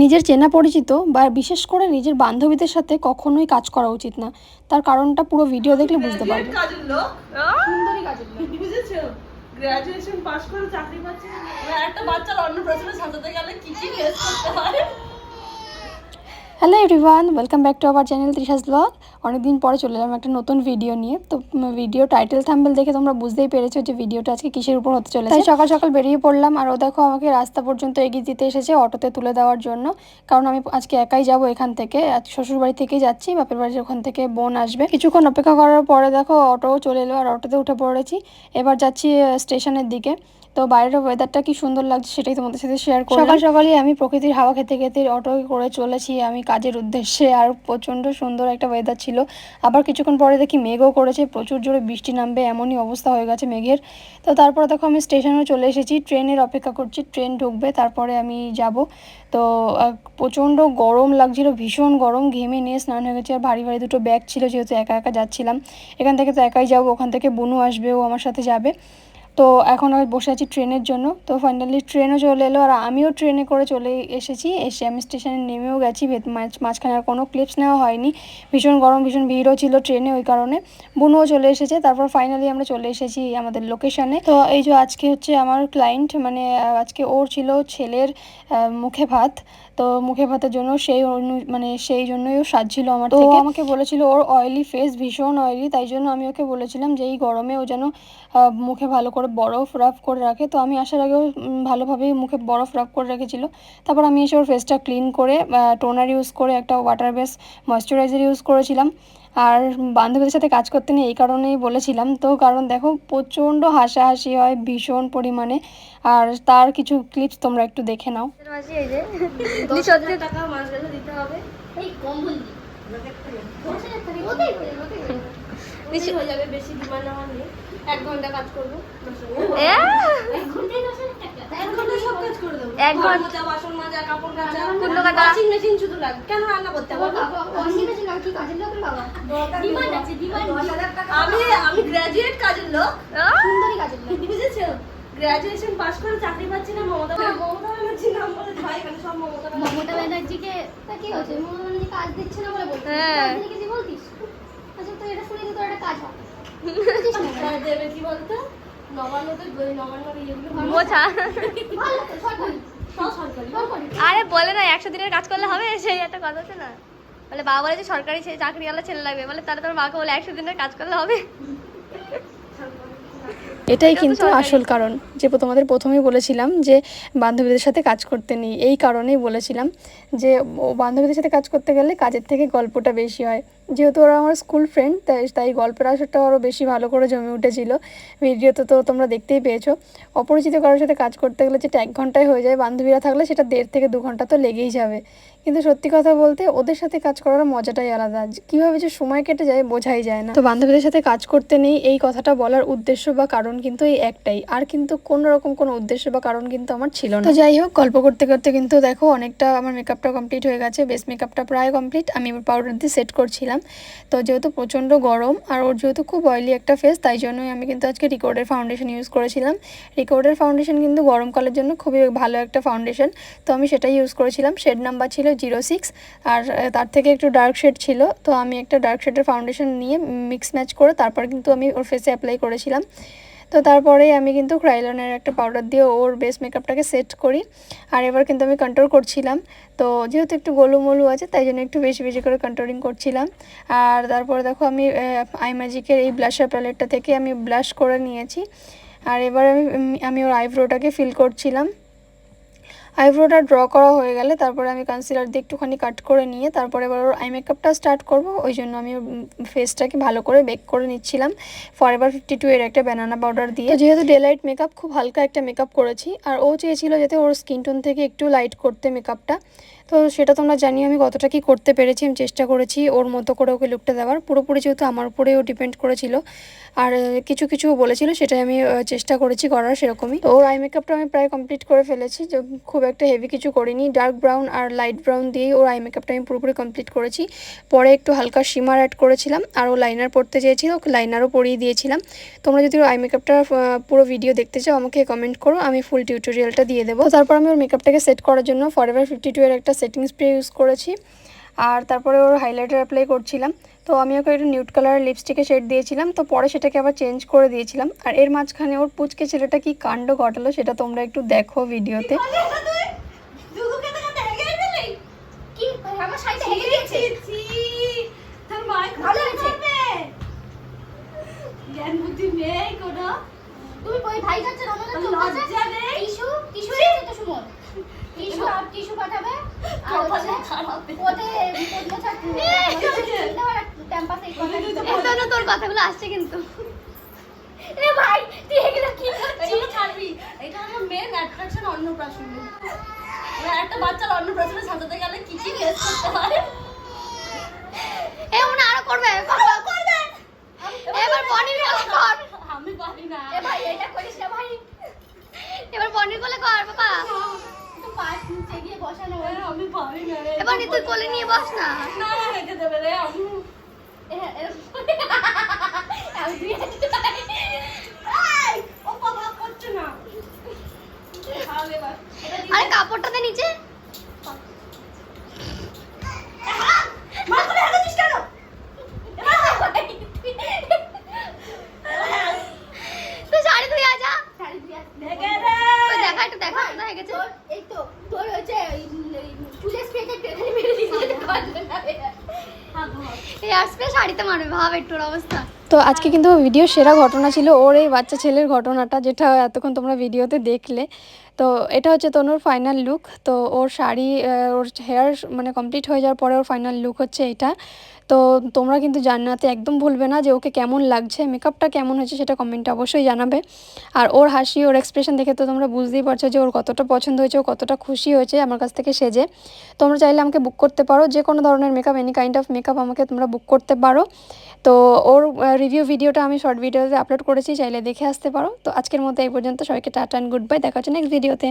নিজের চেনা পরিচিত বা বিশেষ করে নিজের বান্ধবীদের সাথে কখনোই কাজ করা উচিত না। তার কারণটা পুরো ভিডিও দেখলে বুঝতে পারবে। গ্রাজুয়েশন পাস করে চাকরি পাচ্ছে। একটা বাচ্চার সাজাতে গেলে কি কি ফেস করতে হয়? Hello everyone welcome back to our channel Trisha's blog অনেকদিন পরে চলে এলাম একটা নতুন ভিডিও নিয়ে। তো ভিডিও টাইটেল থাম্বেল দেখে তোমরা বুঝতেই পেরেছ যে ভিডিওটা আজকে কিসের উপর হতে চলেছে। তাই সকাল সকাল বেরিয়ে পড়লাম আর ও দেখো আমাকে রাস্তা পর্যন্ত এগিয়ে দিতে এসেছে অটোতে তুলে দেওয়ার জন্য। কারণ আমি আজকে একাই যাব এখান থেকে। আজ শ্বশুর বাড়ি থেকেই যাচ্ছি, বাপের বাড়ির ওখান থেকে বোন আসবে। কিছুক্ষণ অপেক্ষা করার পরে দেখো অটোও চলে এলো আর অটোতে উঠে পড়েছি। এবার যাচ্ছি স্টেশনের দিকে। তো বাইরের ওয়েদারটা কি সুন্দর লাগছে সেটাই তোমাদের সাথে শেয়ার করি সকাল সকালই আমি প্রকৃতির হাওয়া খেতে খেতে অটো করে চলেছি আমি কাজের উদ্দেশ্যে আর প্রচণ্ড সুন্দর একটা ওয়েদার ছিল। আবার কিছুক্ষণ পরে দেখি মেঘও করেছে, প্রচুর জোরে বৃষ্টি নামবে, এমনই অবস্থা হয়ে গেছে মেঘের। তো তারপরে দেখো আমি স্টেশনে চলে এসেছি, ট্রেনের অপেক্ষা করছি, ট্রেন ঢুকবে, তারপরে আমি যাব। তো প্রচণ্ড গরম লাগছিল, ভীষণ গরম, ঘেমে নিয়ে স্নান হয়ে গেছে, আর ভারী ভারী দুটো ব্যাগ ছিল, যেহেতু একা একা যাচ্ছিলাম। এখান থেকে তো একাই যাব, ওখান থেকে বুনু আসবে, ও আমার সাথে যাবে। তো এখন আমি বসে আছি ট্রেনের জন্য। তো ফাইনালি ট্রেনও চলে এলো আর আমিও ট্রেনে করে চলে এসেছি। এসে আমি স্টেশনে নেমেও গেছি। মাঝখানে আর কোনো ক্লিপস নেওয়া হয়নি। ভীষণ গরম, ভীষণ ভিড়ও ছিল ট্রেনে ওই কারণে। বুনুও চলে এসেছে। তারপর ফাইনালি আমরা চলে এসেছি আমাদের লোকেশানে তো এই যে আজকে হচ্ছে আমার ক্লায়েন্ট মানে আজকে ওর ছিল ছেলের মুখে ভাত। তো মুখে ভাতের জন্য সেই অনু- মানে সেই জন্যই ও সাজছিল আমার তো ও আমাকে বলেছিল ওর অয়েলি ফেস ভীষণ অয়েলি তাই জন্য আমি ওকে বলেছিলাম যে এই গরমে ও যেন মুখে ভালো করে বরফ রাফ করে রাখে। তো আমি আসার আগেও ভালোভাবেই মুখে বরফ রাফ করে রেখেছিল। তারপর আমি এসে ওর ফেসটা ক্লিন করে টোনার ইউজ করে একটা ওয়াটার বেস ময়শ্চারাইজার ইউজ করেছিলাম। আর বান্ধবীদের সাথে কাজ করতে নেই এই কারণেই বলেছিলাম। তো কারণ দেখো, প্রচণ্ড হাসাহাসি হয় ভীষণ পরিমাণে। আর তার কিছু ক্লিপস তোমরা একটু দেখে নাও। টাকা মাছ দিতে হবে। হয়ে হয়ে হয়ে আমি গ্রাজুয়েট কাজের লোক বুঝেছ গ্রাজুয়েশন পাস করে চাকরি পাচ্ছি না মমতা মমতা ব্যানার্জি নাম বলে ভাই এখানে সব মমতা মমতা ব্যানার্জিকে কি হচ্ছে কাজ দিচ্ছে না বলে বলছিস। হ্যাঁ। কি তুই বলতিস? আচ্ছা তো এটা শুনে তো তোর একটা কাজ হবে। দেবে কি বলতো? আরে বলে না একশো দিনের কাজ করলে হবে? সেই একটা কথা আছে না। বলে বাবা বলে যে সরকারি সেই চাকরিওয়ালা ছেলে লাগবে। বলে তাহলে তোর মাকে বলে একশো দিনের কাজ করলে হবে? এটাই কিন্তু আসল কারণ। যে তোমাদের প্রথমেই বলেছিলাম যে বান্ধবীদের সাথে কাজ করতে নেই এই কারণেই বলেছিলাম যে বান্ধবীদের সাথে কাজ করতে গেলে কাজের থেকে গল্পটা বেশি হয়। যেহেতু ওরা আমার স্কুল ফ্রেন্ড তাই তাই গল্পের আসরটা আরও বেশি ভালো করে জমে উঠেছিল। ভিডিওতে তো তোমরা দেখতেই পেয়েছ। অপরিচিত কারোর সাথে কাজ করতে গেলে যেটা এক ঘন্টায় হয়ে যায়, বান্ধবীরা থাকলে সেটা দেড় থেকে দু ঘণ্টা তো লেগেই যাবে। কিন্তু সত্যি কথা বলতে, ওদের সাথে কাজ করার মজাটাই আলাদা। কীভাবে যে সময় কেটে যায় বোঝাই যায় না। তো বান্ধবীদের সাথে কাজ করতে নেই, এই কথাটা বলার উদ্দেশ্য বা কারণ কিন্তু এই একটাই। আর কিন্তু কোনো রকম কোনো উদ্দেশ্য বা কারণ কিন্তু আমার ছিল না। তো যাই হোক, গল্প করতে করতে কিন্তু দেখো, অনেকটা আমার মেকআপটা কমপ্লিট হয়ে গেছে। বেস মেকআপটা প্রায় কমপ্লিট আমি পাউডার দিয়ে সেট করছিলাম। তো যেহেতু প্রচণ্ড গরম আর ওর যেহেতু খুব অয়েলি একটা ফেস তাই জন্যই আমি কিন্তু আজকে রিকর্ডের ফাউন্ডেশন ইউজ করেছিলাম। রিকর্ডের ফাউন্ডেশন কিন্তু গরমকালের জন্য খুবই ভালো একটা ফাউন্ডেশন তো আমি সেটাই ইউজ করেছিলাম। শেড নাম্বার ছিল জিরো সিক্স আর তার থেকে একটু ডার্ক শেড ছিল। তো আমি একটা ডার্ক শেডের ফাউন্ডেশন নিয়ে মিক্স ম্যাচ করে তারপর কিন্তু আমি ওর ফেসে অ্যাপ্লাই করেছিলাম। তো তারপরেই আমি কিন্তু ক্রাইলনের একটা পাউডার দিয়ে ওর বেস মেকআপটাকে সেট করি। আর এবার কিন্তু আমি কন্ট্রোল করছিলাম। তো যেহেতু একটু গোলুমলু আছে, তাই জন্য একটু বেশি বেশি করে কন্ট্রোলিং করছিলাম। আর তারপরে দেখো আমি আই ম্যাজিকের এই ব্লাশার প্যালেটটা থেকে আমি ব্লাশ করে নিয়েছি। আর এবার আমি আমি ওর আইব্রোটাকে ফিল করছিলাম। আইব্রোটা ড্র করা হয়ে গেলে তারপরে আমি কনসিলার দিয়ে একটুখানি কাট করে নিয়ে তারপরে এবার ওর আই মেকআপটা স্টার্ট করব। ওই জন্য আমি ফেসটাকে ভালো করে বেক করে নিচ্ছিলাম। ফর এভার ফিফটি টু এর একটা ব্যানানা পাউডার দিয়ে। যেহেতু ডে লাইট মেকআপ খুব হালকা একটা মেকআপ করেছি। আর ও চেয়েছিল যাতে ওর স্কিন টোন থেকে একটু লাইট করতে মেকআপটা তো সেটা তোমরা জানিও আমি কতটা কি করতে পেরেছি, আমি চেষ্টা করেছি ওর মতো করে ওকে লুকটা দেওয়ার। পুরোপুরি যেহেতু আমার উপরে ও ডিপেন্ড করেছিল। আর কিছু কিছু বলেছিল, সেটাই আমি চেষ্টা করেছি করার সেরকমই। ওর আই মেকআপটা আমি প্রায় কমপ্লিট করে ফেলেছি। খুব একটা হেভি কিছু করিনি। ডার্ক ব্রাউন আর লাইট ব্রাউন দিয়েই ওর আই মেকআপটা আমি পুরোপুরি কমপ্লিট করেছি। পরে একটু হালকা শিমার অ্যাড করেছিলাম আর ও লাইনার পরতে চেয়েছিল, ওকে লাইনারও পরিয়ে দিয়েছিলাম। তোমরা যদি ওর আই মেকআপটা পুরো ভিডিও দেখতে চাও, আমাকে কমেন্ট করো, আমি ফুল টিউটোরিয়ালটা দিয়ে দেবো। তারপর আমি ওর মেকআপটাকে সেট করার জন্য ফর এভার ফিফটি টু এর একটা সেটিং স্প্রে ইউজ করেছি। আর তারপরে ওর হাইলাইটার অ্যাপ্লাই করছিলাম। তো আমি ওকে একটা নিউট কালারের লিপস্টিকে শেড দিয়েছিলাম। তো পরে সেটাকে আবার চেঞ্জ করে দিয়েছিলাম। আর এর মাঝখানে ওর পুচকে ছেলেটা কি কাণ্ড ঘটালো সেটা তোমরা একটু দেখো ভিডিওতে। তুমি ওই ভাই যাচ্ছে লজ্জা নেই। টিস্যু টিস্যু তো সুমন। টিস্যু টিস্যু পাঠাবে? তোর কথাগুলো আসছে কিন্তু। এ ভাই তুই এগুলো কি করছিস? ছাড়বি। এটা হলো মেন অ্যাট্রাকশন অন্নপ্রাশনে। এবার একটা বাচ্চার অন্নপ্রাশনে সাজাতে গেলে কি কি ড্রেস করতে এ আরও করবে। করবে? এবার পনির কোলে কর। আমি পারি না। এ ভাই এটা করিস না ভাই। এবার পনির কোলে কর বাবা। তো পাঁচ নিচে বসানো আমি পারি না এবার তুই কোলে নিয়ে বস না। না না রেখে দেবে রে আমি আমি দুই হাতে এই, ও বাবা করছে না তাহলে এবার এটা দিয়ে আরে কাপড়টা দে নিচে মা করে হাঁটাচ্ছিস কেন তুই শাড়ি ধুয়ে আজা শাড়ি দিয়ে আসতে দেখে রে তুই দেখা একটু দেখা কোথায় গেছে তোর এই তো তোর হচ্ছে ওই, ওই চুলের স্প্রেটা একটু এখানে মেরে দিয়েছে গন্ধ না বেরোয়। শাড়িতে মারবে, ভাব একটু অবস্থা। তো আজকে কিন্তু ভিডিও সেরা ঘটনা ছিল ওর এই বাচ্চা ছেলের ঘটনাটা, যেটা এতক্ষণ তোমরা ভিডিওতে দেখলে। তো এটা হচ্ছে তনুর ফাইনাল লুক তো ওর শাড়ি ওর হেয়ার মানে কমপ্লিট হয়ে যাওয়ার পরে ওর ফাইনাল লুক হচ্ছে এটা। তো তোমরা কিন্তু জানাতে একদম ভুলবে না যে ওকে কেমন লাগছে মেকআপটা কেমন হয়েছে সেটা কমেন্টে অবশ্যই জানাবে। আর ওর হাসি, ওর এক্সপ্রেশন দেখে তো তোমরা বুঝতেই পারছ যে ওর কতটা পছন্দ হয়েছে, ও কতটা খুশি হয়েছে আমার কাছ থেকে সেজে। তোমরা চাইলে আমাকে বুক করতে পারো, যে কোনো ধরনের makeup any kind of makeup আমাকে তোমরা বুক করতে পারো। তো ওর রিভিউ ভিডিওটা আমি শর্ট ভিডিওতে আপলোড করেছি, চাইলে দেখে আসতে পারো। তো আজকের মতো এই পর্যন্ত, সবাইকে টাটা অ্যান্ড গুড বাই দেখা হচ্ছে নেক্সট ভিডিওতে